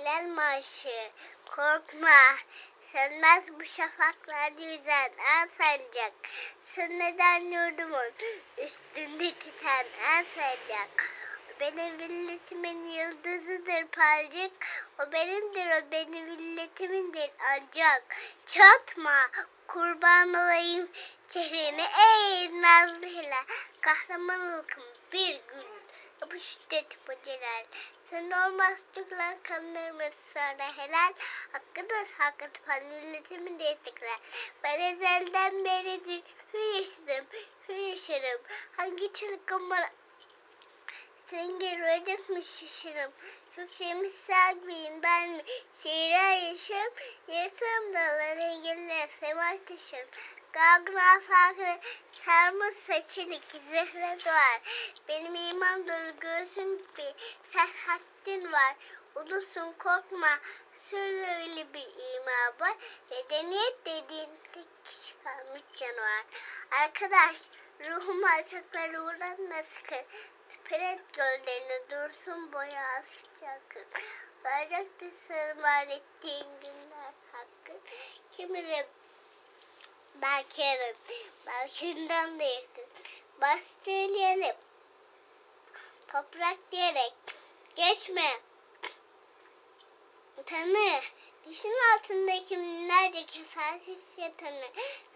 İstiklal Marşı. Korkma. Sönmez bu şafaklarda yüzen en sancak. Sönmeden yurdumun üstünde titen en sancak. Benim milletimin yıldızıdır parcık. O benimdir, o benim milletimindir ancak. Çatma, kurban olayım çehreni ey nazlı hilal. Kahraman bir gün. Bu şiddet bu celal. Sen olmaz dökülen kanlarımız sonra helal. Hakkıdır hakkı tutan milletimin de istiklal. Ben ezelden beridir hür yaşadım, hür yaşarım. Hangi çılgın bana sen görecek mi şaşırım? Köksemi gibiyim ben? Şiirler yaşarım. Yatırım dağlar engeller semaş taşırım. Gagna farkı sarmış saçılık zehre doğar. Benim iman dolu göğsüm gibi sen haddin var. Ulusun korkma. Söyle öyle bir ima var. Medeniyet dediğin tek kişi kalmış canavar. Arkadaş ruhum alçaklara uğratma sakın. Pelet göllerine dursun boya sıcak. Olacaktır var ettiğin günler hakkı. Kim bilir belki yünden de yakın. Bas söyleyelim. Toprak diyerek geçme. Tanı. Düşün altındaki binlerce kesersiz yatanı.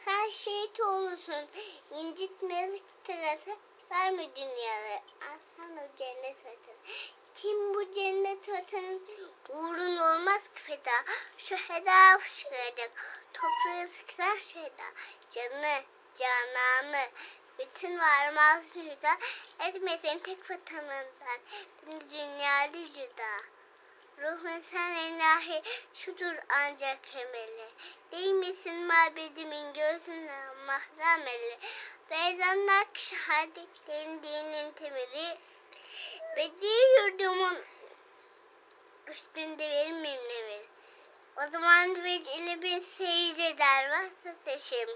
Sen şehit olursun. İncitme yazıktırası. Verme dünyaları. Alsan o cennet vatanı. Kim bu cennet vatanı uğrun olmaz ki feda. Şu heda fışkıracak. Toprağı sıksan şeda. Canı, cananı. Bütün varmaz cüda. Etmesin tek vatanından. Dünyada cüda. Ruhun sen ilahi şudur ancak temeli. Değil misin mabedimin gözünden mahremeli. Beyzanlar şehadetlerin dinin temeli. Bedi yurdumun üstünde benim mimlemi. O zaman vecili bin secde eder varsa seçim.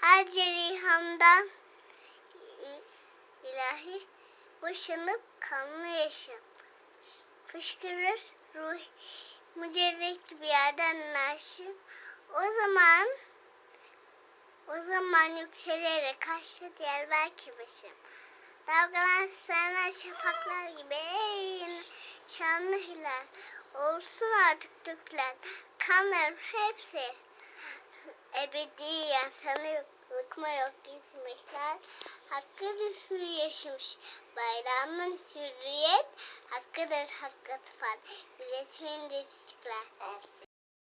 Her cerihamdan ilahi boşanıp kanlı yaşam fışkırır ruh mücerrek bir yerden naşim. O zaman o zaman yükselerek kaçtı diğer belki başım. Dalgalan sana şafaklar gibi şanlı hilal. Olsun artık dökülen kanlarım hepsi ebediyen sana yok, yok gitmekler. Hakkı hür yaşamış bayramın hürriyet hakkıdır hakkı tutan milletimin de istiklal.